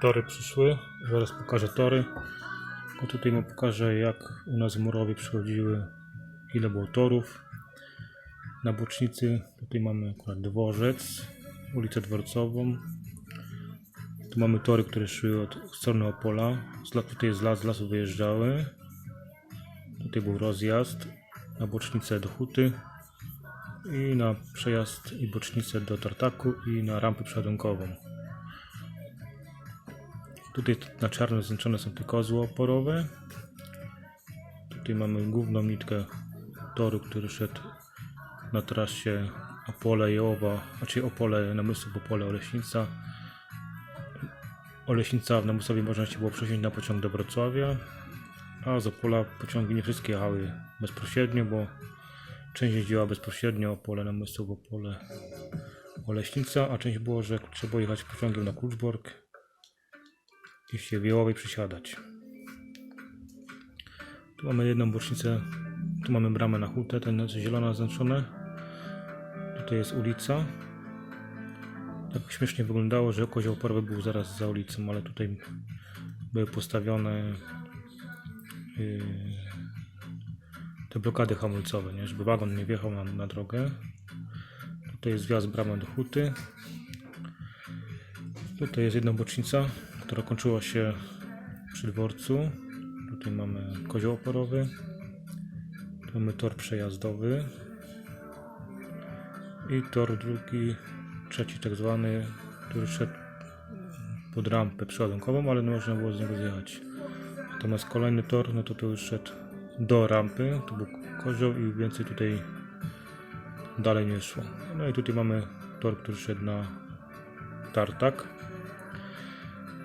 tory przyszły. Zaraz pokażę tory. Bo tutaj mu pokażę jak u nas w Murowie przychodziły, ile było torów. Na bocznicy tutaj mamy akurat dworzec, ulicę dworcową. Tu mamy tory, które szły od strony Opola. Tutaj z, las, z lasu wyjeżdżały. Tutaj był rozjazd na bocznicę do Huty i na przejazd i bocznicę do Tartaku i na rampę przeładunkową. Tutaj na czarno zaznaczone są te kozły oporowe. Tutaj mamy główną nitkę toru, który szedł na trasie Opole Jołowa, znaczy Opole Namysłów, Opole Oleśnica. Oleśnica w Namysłowie można się było przesiąść na pociąg do Wrocławia, a z Opola pociągi nie wszystkie jechały bezpośrednio, bo część jeździła bezpośrednio Opole Namysłów, Opole Oleśnica, a część było, że trzeba jechać pociągiem na Kluczbork i Jełowej przysiadać. Tu mamy jedną bocznicę, tu mamy bramę na hutę, ten zielona zaznaczone. Tutaj jest ulica. Tak śmiesznie wyglądało, że kozioł oporowy był zaraz za ulicą, ale tutaj były postawione yy, te blokady hamulcowe, nie? żeby wagon nie wjechał na, na drogę. Tutaj jest wjazd bramy do huty. Tutaj jest jedna bocznica, która kończyła się przy dworcu. Tutaj mamy kozioł oporowy. Tu mamy tor przejazdowy. I tor drugi, trzeci tak zwany, który szedł pod rampę przeładunkową, ale nie można było z niego zjechać. Natomiast kolejny tor, no to to już szedł do rampy, to był kozioł i więcej tutaj dalej nie szło. No i tutaj mamy tor, który szedł na tartak.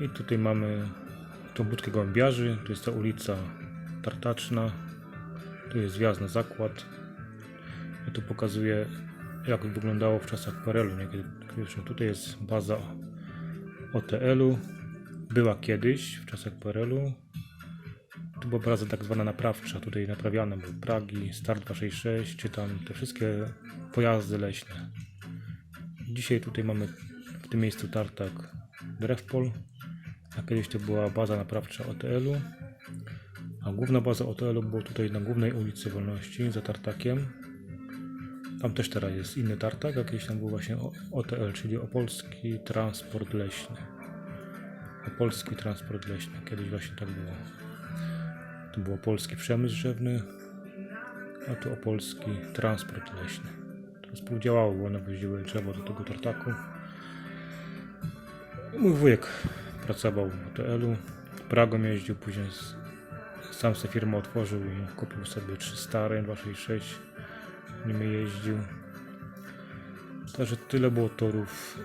I tutaj mamy tą budkę gołębiarzy, to jest ta ulica Tartaczna, tu jest wjazd na zakład. Ja tu pokazuję jak wyglądało w czasach PRL-u. Tutaj jest baza OTL-u, była kiedyś w czasach PRL-u. Tu była baza tak zwana naprawcza, tutaj naprawiane były Pragi, Start 266, czy tam te wszystkie pojazdy leśne. Dzisiaj tutaj mamy w tym miejscu tartak Drewpol, a kiedyś to była baza naprawcza OTL-u, a główna baza OTL-u była tutaj na głównej ulicy Wolności za tartakiem. Tam też teraz jest inny tartak, a kiedyś tam był właśnie OTL, czyli Opolski Transport Leśny. Opolski Transport Leśny, kiedyś właśnie tak było. Tu był Opolski Przemysł Drzewny, a tu Opolski Transport Leśny. To współdziałało, bo one woziły drzewo do tego tartaku. Mój wujek pracował w OTL-u, Pragą jeździł, później sam sobie firmę otworzył i kupił sobie trzy stare 266 nimi jeździł. Także tyle było torów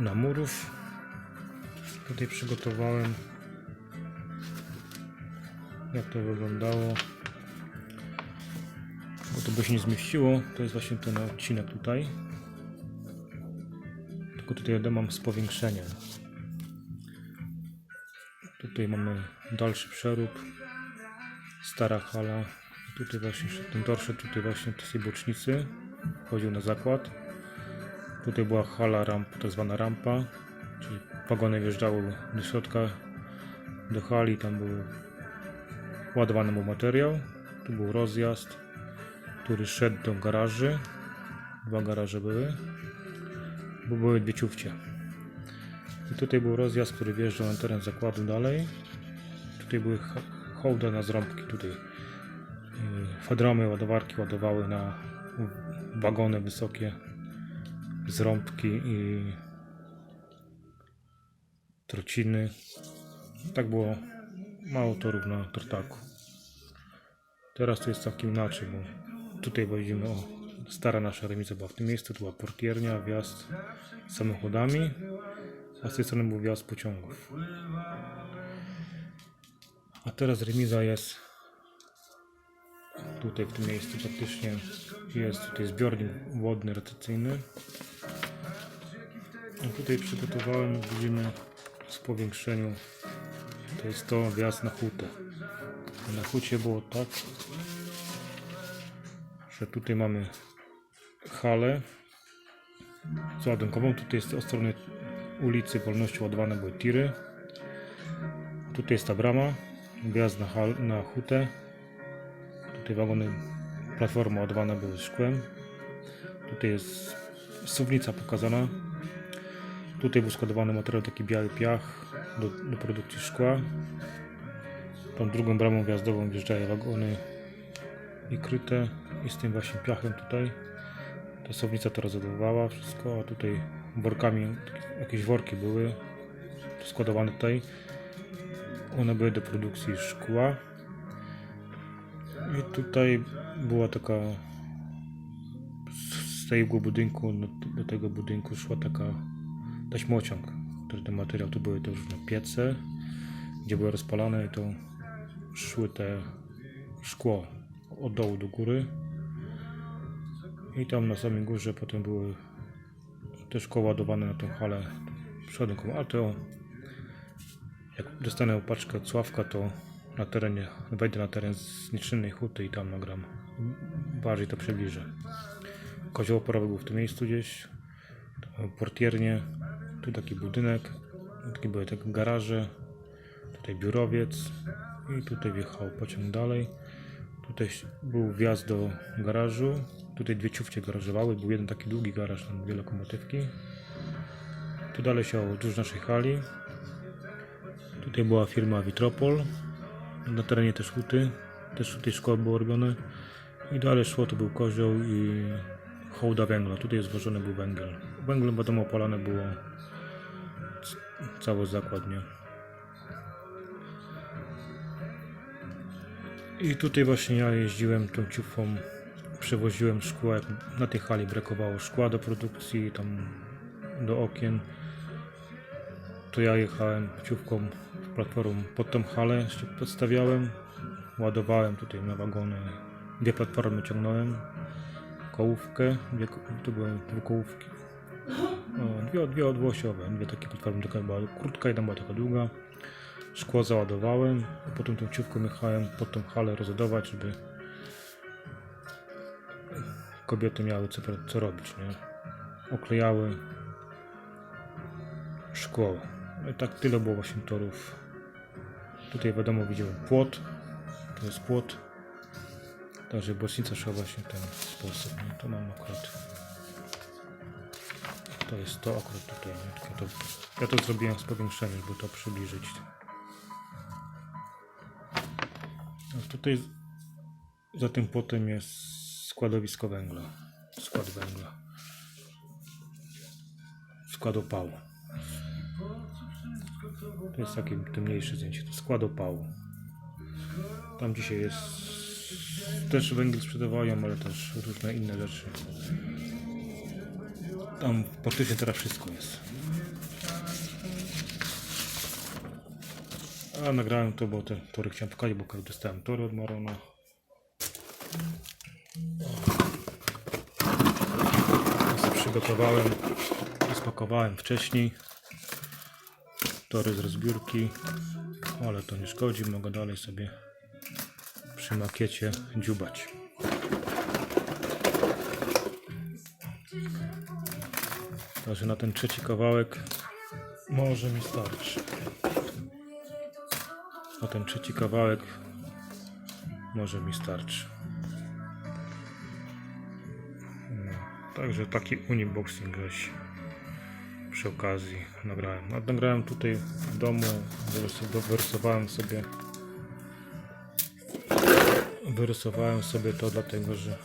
na murów. Tutaj przygotowałem jak to wyglądało. Bo to by się nie zmieściło. To jest właśnie ten odcinek tutaj. Tylko tutaj mam z powiększeniem. Tutaj mamy dalszy przerób. Stara hala. Tutaj właśnie ten tor szedł tutaj właśnie do tej bocznicy. Chodził na zakład. Tutaj była hala ramp, tak zwana rampa. Czyli wagony wjeżdżały do środka do hali. Tam był ładowany był materiał. Tu był rozjazd, który szedł do garaży. Dwa garaże były. Bo były dwie ciufcie. I tutaj był rozjazd, który wjeżdżał na teren zakładu dalej. Tutaj były ho- hołdy na zrąbki. Tutaj y, fedromy, ładowarki ładowały na wagony wysokie zrąbki i trociny. Tak było mało torów na tartaku. Teraz to jest całkiem inaczej, bo tutaj widzimy o stara nasza remiza była w tym miejscu, była portiernia, wjazd samochodami, a z tej strony był wjazd pociągów. A teraz remiza jest tutaj w tym miejscu praktycznie jest tutaj zbiornik wodny retencyjny. A tutaj przygotowałem, widzimy z powiększeniu to jest to wjazd na hutę. Na hucie było tak, że tutaj mamy halę załadunkową. Tutaj jest od strony ulicy Wolności ładowane były tiry. Tutaj jest ta brama, wjazd na, na hutę. Tutaj wagony, platformy ładowane były szkłem. Tutaj jest suwnica pokazana. Tutaj był składowany materiał, taki biały piach do, do produkcji szkła. Tą drugą bramą wjazdową wjeżdżają wagony i kryte i z tym właśnie piachem tutaj. Ta sownica to rozładowała wszystko, a tutaj workami, jakieś worki były składowane tutaj. One były do produkcji szkła. I tutaj była taka z- tego budynku do, do tego budynku szła taka taśmociąg, który ten materiał tu były te różne piece, gdzie były rozpalane i to szły te szkło od dołu do góry. I tam na samej górze potem były te szkło ładowane na tą halę przodunkową. A to jak dostanę paczkę od Sławka, to na terenie, wejdę na teren z nieczynnej huty i tam nagram. Bardziej to przybliżę. Kozioł oporowy był w tym miejscu gdzieś. Portiernie. Tu taki budynek. Takie były te garaże. Tutaj biurowiec. I tutaj wjechał pociąg dalej. Tutaj był wjazd do garażu. Tutaj dwie ciufcie garażowały. Był jeden taki długi garaż na dwie lokomotywki. Tu dalej się tuż naszej hali. Tutaj była firma Vitropol. Na terenie też huty. Też tutaj szkoły było robione. I dalej szło, to był kozioł i hołda węgla. Tutaj zwożony był węgiel. Węglem wiadomo opalane było cały zakład, nie? I tutaj właśnie ja jeździłem tą ciufą, przewoziłem szkło, jak na tej hali brakowało szkła do produkcji, tam do okien. To ja jechałem ciówką platformą pod tą halę, się podstawiałem, ładowałem tutaj na wagony, dwie platformy ciągnąłem, kołówkę, dwie, to były dwie kołówki, o, dwie, dwie odwłosiowe, dwie takie platformy, taka była krótka, jedna była taka długa. Szkło załadowałem, a potem tą ciówką jechałem pod tą halę rozładować, żeby kobiety miały co, co robić, nie? Oklejały szkło. No i tak tyle było właśnie torów. Tutaj wiadomo widziałem płot. To jest płot. Także bocznica szła właśnie w ten sposób. Nie? To mam akurat. To jest to akurat tutaj. Nie? Tylko to, ja to zrobiłem z powiększeniem, żeby to przybliżyć. No tutaj za tym płotem jest składowisko węgla. Skład węgla. Skład opału. To jest takie to mniejsze zdjęcie. To skład opału. Tam dzisiaj jest też węgiel sprzedawają, ale też różne inne rzeczy. Tam praktycznie teraz wszystko jest. A nagrałem to, bo te tory chciałem pokazać, bo dostałem tory od Marona. Przygotowałem, spakowałem wcześniej. Tory z rozbiórki, ale to nie szkodzi, mogę dalej sobie przy makiecie dziubać. Także na ten trzeci kawałek może mi starczy. Na ten trzeci kawałek może mi starczy. No, także taki unboxing gdzieś przy okazji nagrałem. No, Nagrałem tutaj w domu, wyrys- wyrysowałem sobie wyrysowałem sobie to dlatego, że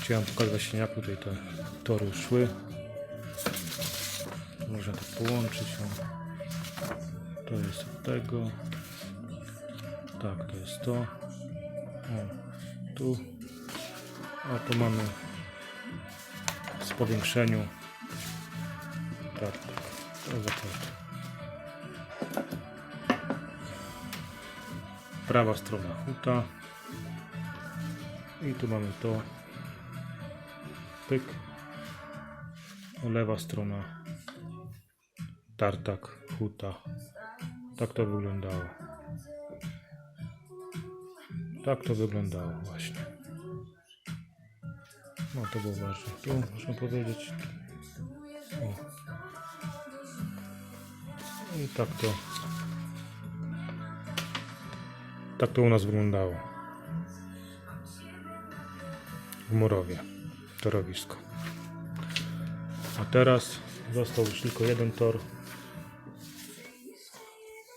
chciałem pokazać jak tutaj te tory szły. Można to połączyć. O. To jest od tego. Tak, to jest to. O, tu. A tu mamy z powiększeniu. Tak, zakład. Prawa strona huta. I tu mamy to. Pyk. Lewa strona. Tartak, huta. Tak to wyglądało. Tak to wyglądało właśnie. No to było ważne. Tu można powiedzieć. O. I tak to Tak to u nas wyglądało. W Morowie. Torowisko. A teraz został już tylko jeden tor.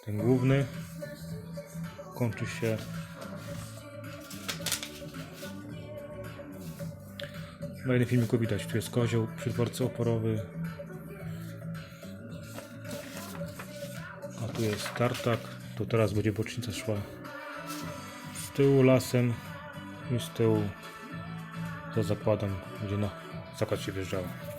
Ten główny. Kończy się Na jednym filmiku widać, tu jest kozioł przy dworcu oporowy. A tu jest tartak. Tu teraz będzie bocznica szła z tyłu lasem i z tyłu za zakładem, gdzie na zakład się wjeżdżało.